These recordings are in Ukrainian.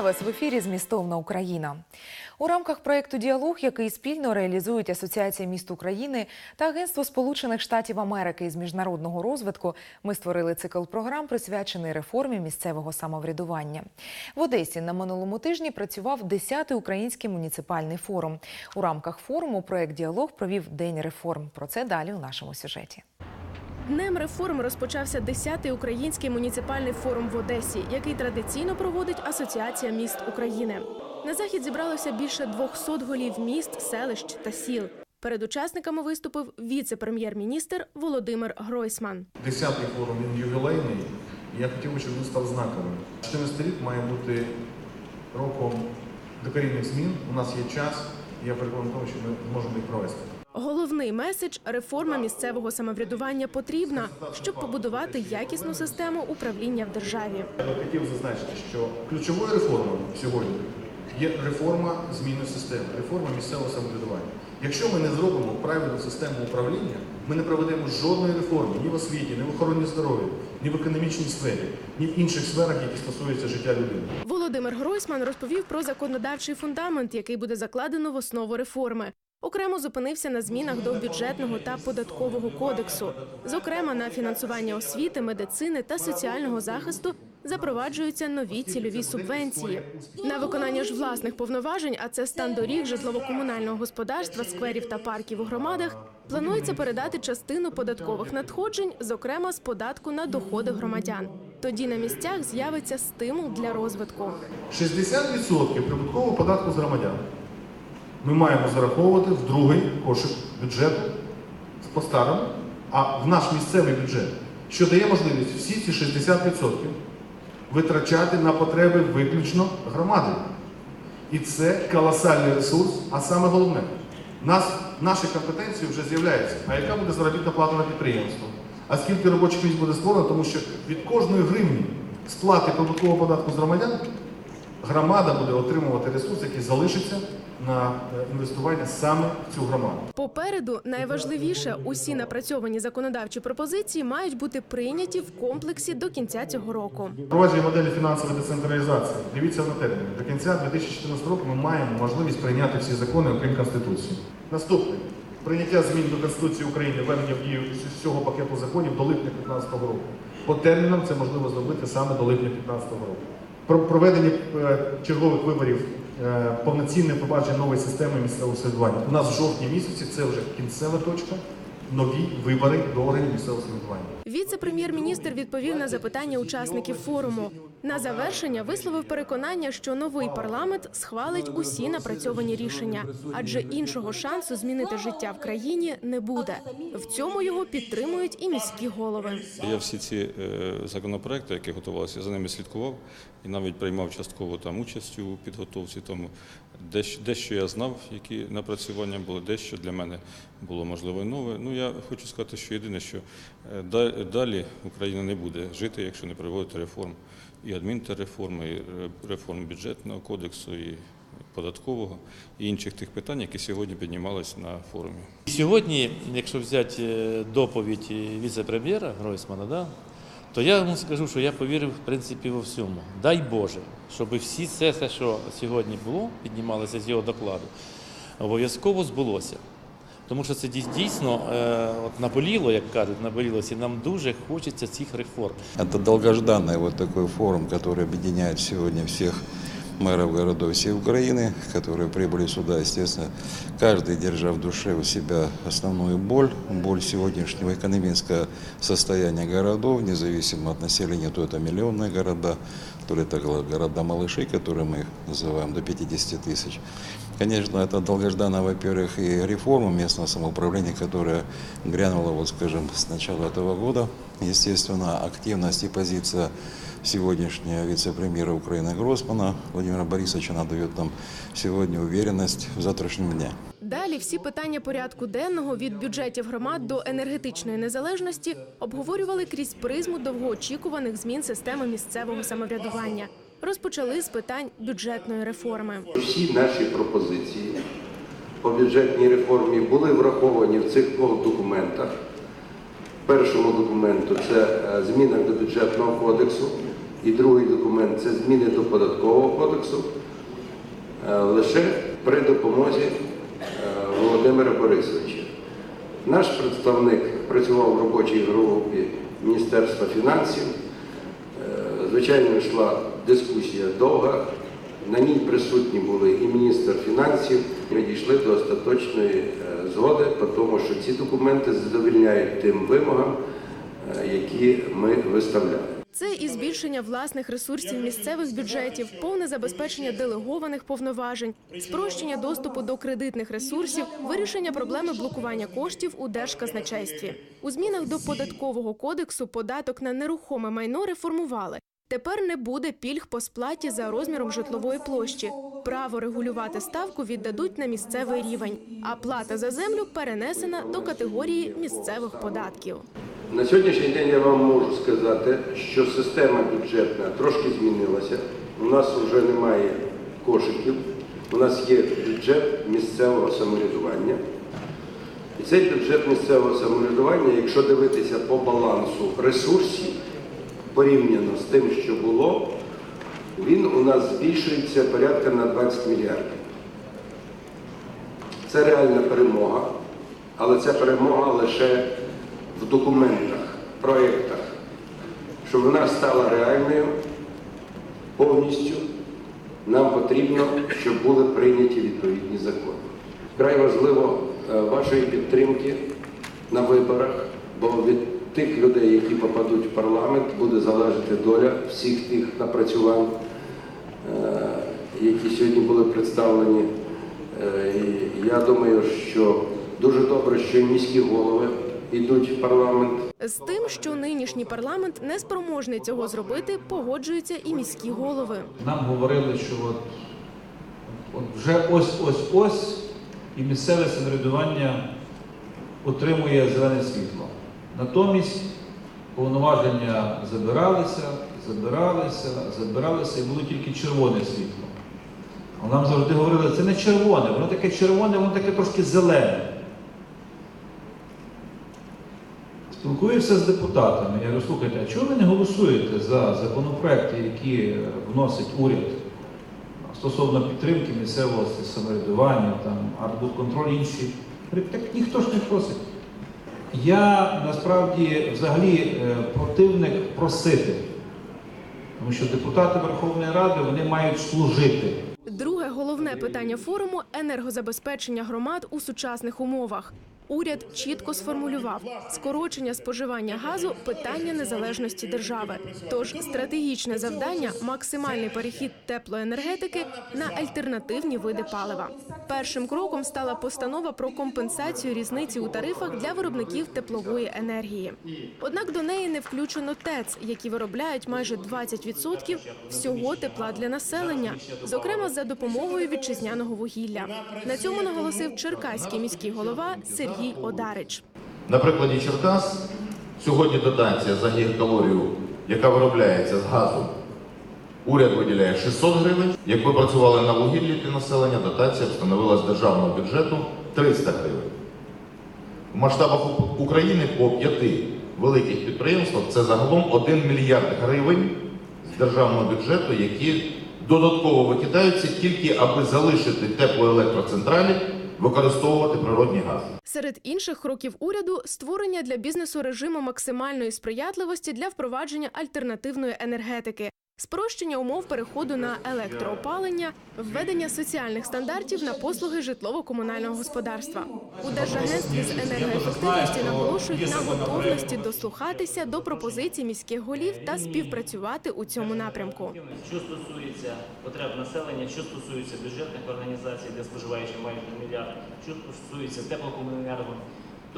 Вас в ефірі Змістовна Україна. У рамках проєкту Діалог, який спільно реалізують Асоціація міст України та Агентство Сполучених Штатів Америки з міжнародного розвитку, ми створили цикл програм, присвячений реформі місцевого самоврядування. В Одесі на минулому тижні працював 10-й український муніципальний форум. У рамках форуму проєкт Діалог провів День реформ. Про це далі у нашому сюжеті. Днем реформ розпочався 10-й український муніципальний форум в Одесі, який традиційно проводить Асоціація міст України. На захід зібралося більше 200 голів міст, селищ та сіл. Перед учасниками виступив віце-прем'єр-міністр Володимир Гройсман. Десятий форум він ювілейний. Я хотів би, щоб він став знаковим. 14 рік має бути роком докорінних змін. У нас є час, я переконаний що ми зможемо їх провести. Головний меседж реформа місцевого самоврядування потрібна, щоб побудувати якісну систему управління в державі. Я хотів зазначити, що ключовою реформою сьогодні є реформа зміни системи, реформа місцевого самоврядування. Якщо ми не зробимо правильну систему управління, ми не проведемо жодної реформи ні в освіті, ні в охороні здоров'я, ні в економічній сфері, ні в інших сферах, які стосуються життя людини. Володимир Гройсман розповів про законодавчий фундамент, який буде закладено в основу реформи. Окремо зупинився на змінах до бюджетного та податкового кодексу. Зокрема, на фінансування освіти, медицини та соціального захисту запроваджуються нові цільові субвенції. На виконання ж власних повноважень, а це стан доріг, житлово-комунального господарства, скверів та парків у громадах. Планується передати частину податкових надходжень, зокрема з податку на доходи громадян. Тоді на місцях з'явиться стимул для розвитку. 60% прибуткового податку з громадян ми маємо зараховувати в другий кошик бюджету по-старому, а в наш місцевий бюджет, що дає можливість всі ці 60% витрачати на потреби виключно громади. І це колосальний ресурс, а саме головне, нас, наші компетенції вже з'являються. А яка буде заробітна плата на підприємство? А скільки робочих місць буде створено, тому що від кожної гривні сплати податкового податку з громадян громада буде отримувати ресурс, який залишиться на е, інвестування саме в цю громаду. Попереду найважливіше усі напрацьовані законодавчі пропозиції мають бути прийняті в комплексі до кінця цього року. Впровадження моделі фінансової децентралізації. Дивіться на терміни. До кінця 2014 року ми маємо можливість прийняти всі закони, окрім Конституції. Наступне. Прийняття змін до Конституції України, введення в дію всього пакету законів до липня 2015 року. По термінам це можливо зробити саме до липня 2015 року. Про проведення е, чергових виборів, е, повноцінне побачення нової системи місцевого самоврядування. У нас в жовтні місяці це вже кінцева точка. Нові вибори до органів місцевого самоврядування. Віце-прем'єр-міністр відповів на запитання учасників форуму. На завершення висловив переконання, що новий парламент схвалить усі напрацьовані рішення, адже іншого шансу змінити життя в країні не буде. В цьому його підтримують і міські голови. Я всі ці е, законопроекти, які готувалися, за ними слідкував і навіть приймав частково там участь у підготовці. Тому дещо, дещо я знав, які напрацювання були, дещо для мене було можливо нове. Ну я хочу сказати, що єдине, що е, далі Україна не буде жити, якщо не проводити реформ і адмінтерреформи, і ре- реформ бюджетного кодексу, і податкового, і інших тих питань, які сьогодні піднімались на форумі. Сьогодні, якщо взяти е, доповідь е, віце-прем'єра Гройсмана, да, то я вам скажу, що я повірив в принципі во всьому. Дай Боже, щоб всі це, все, що сьогодні було, піднімалося з його докладу, обов'язково збулося. Тому що це дій- дійсно е, от наболіло, як кажуть, наболілося, і нам дуже хочеться цих реформ. Это долгожданный вот такой форум, который объединяет сегодня всех мэров городов всей Украины, которые прибыли сюда, естественно, каждый держа в душе у себя основную боль, боль сегодняшнего экономического состояния городов, независимо от населения, то это миллионные города, то это города-малыши, которые мы их называем, до 50 тысяч. Конечно, это долгожданная, во-первых, и реформа местного самоуправления, которая грянула, вот скажем, с начала этого года. Естественно, активность и позиция сегодняшнего вице-премьера Украины Гросмана Владимира Борисовича, она дает нам сегодня уверенность в завтрашнем дне. Всі питання порядку денного від бюджетів громад до енергетичної незалежності обговорювали крізь призму довгоочікуваних змін системи місцевого самоврядування. Розпочали з питань бюджетної реформи. Всі наші пропозиції по бюджетній реформі були враховані в цих двох документах. Першому документу це е, зміна до бюджетного кодексу, І другий документ це зміни до податкового кодексу е, лише при допомозі Володимира Борисовича. Наш представник працював в робочій групі Міністерства фінансів. Е, Звичайно, йшла дискусія довга. На ній присутні були і міністр фінансів. Ми дійшли до остаточної е, згоди, тому що ці документи задовільняють тим вимогам, е, які ми виставляємо. Це і збільшення власних ресурсів місцевих бюджетів, повне забезпечення делегованих повноважень, спрощення доступу до кредитних ресурсів, вирішення проблеми блокування коштів у держказначействі. У змінах до податкового кодексу податок на нерухоме майно реформували. Тепер не буде пільг по сплаті за розміром житлової площі. Право регулювати ставку віддадуть на місцевий рівень, а плата за землю перенесена до категорії місцевих податків. На сьогоднішній день я вам можу сказати, що система бюджетна трошки змінилася. У нас вже немає кошиків, у нас є бюджет місцевого самоврядування. І цей бюджет місцевого самоврядування, якщо дивитися по балансу ресурсів порівняно з тим, що було, він у нас збільшується порядка на 20 мільярдів. Це реальна перемога, але ця перемога лише в документах, проєктах. Щоб вона стала реальною повністю, нам потрібно, щоб були прийняті відповідні закони. Вкрай важливо е, вашої підтримки на виборах, бо від тих людей, які попадуть в парламент, буде залежати доля всіх тих напрацювань, е, які сьогодні були представлені. Е, Я думаю, що дуже добре, що міські голови йдуть в парламент. З тим, що нинішній парламент не спроможний цього зробити, погоджуються і міські голови. Нам говорили, що от, от вже ось-ось-ось і місцеве самоврядування отримує зелене світло. Натомість повноваження забиралися, забиралися, забиралися і було тільки червоне світло. А нам завжди говорили, це не червоне, воно таке червоне, воно таке трошки зелене. Спілкуюся з депутатами. Я кажу, слухайте, а чого ви не голосуєте за законопроекти, які е, вносить уряд стосовно підтримки місцевого самоврядування, там, арбудконтроль інші? Так ніхто ж не просить. Я насправді взагалі е, противник просити, тому що депутати Верховної Ради вони мають служити. Друге головне питання форуму енергозабезпечення громад у сучасних умовах. Уряд чітко сформулював скорочення споживання газу питання незалежності держави. Тож стратегічне завдання максимальний перехід теплоенергетики на альтернативні види палива. Першим кроком стала постанова про компенсацію різниці у тарифах для виробників теплової енергії. Однак до неї не включено ТЕЦ, які виробляють майже 20% всього тепла для населення, зокрема за допомогою вітчизняного вугілля. На цьому наголосив черкаський міський голова Сергій Одарич. На прикладі Черкас сьогодні дотація за гігакалорію, яка виробляється з газу, уряд виділяє 600 гривень. Якби працювали на вугіллі для населення, дотація б становила з державного бюджету 300 гривень. В масштабах України по п'яти великих підприємствах це загалом 1 мільярд гривень з державного бюджету, які додатково викидаються тільки аби залишити теплоелектроцентралі використовувати природний газ. Серед інших кроків уряду створення для бізнесу режиму максимальної сприятливості для впровадження альтернативної енергетики. Спрощення умов переходу на електроопалення, введення соціальних стандартів на послуги житлово-комунального господарства. У Держагентстві з енергоефективності наголошують на готовності дослухатися до пропозицій міських голів та співпрацювати у цьому напрямку. Що стосується потреб населення, що стосується бюджетних організацій, де споживаючи майже мільярд, що стосується теплокомуненерго,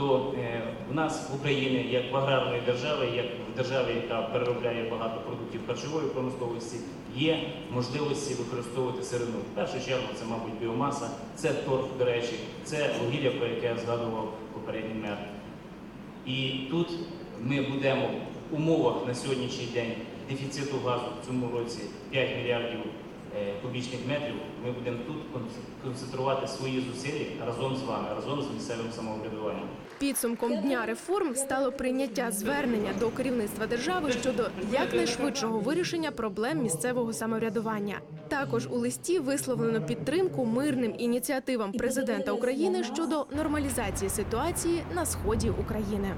то е, в нас в Україні, як в аграрної держави, як в державі, яка переробляє багато продуктів харчової промисловості, є можливості використовувати сирину. В першу чергу це, мабуть, біомаса, це торф, до речі, це вугілля, про яке я згадував попередній мер. І тут ми будемо в умовах на сьогоднішній день дефіциту газу в цьому році 5 мільярдів кубічних метрів, ми будемо тут кон- концентрувати свої зусилля разом з вами, разом з місцевим самоврядуванням. Підсумком дня реформ стало прийняття звернення до керівництва держави щодо якнайшвидшого вирішення проблем місцевого самоврядування. Також у листі висловлено підтримку мирним ініціативам президента України щодо нормалізації ситуації на сході України.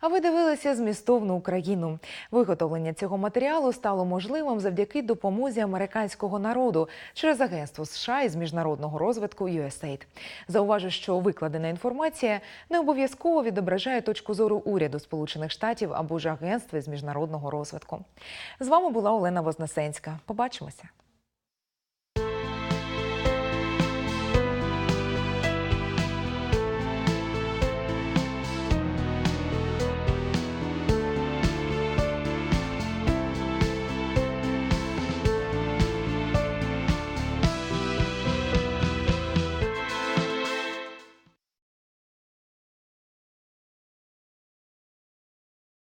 А ви дивилися змістовну Україну. Виготовлення цього матеріалу стало можливим завдяки допомозі американського народу через агентство США із міжнародного розвитку USAID. Зауважу, що викладена інформація не обов'язково відображає точку зору уряду Сполучених Штатів або ж агентства з міжнародного розвитку. З вами була Олена Вознесенська. Побачимося.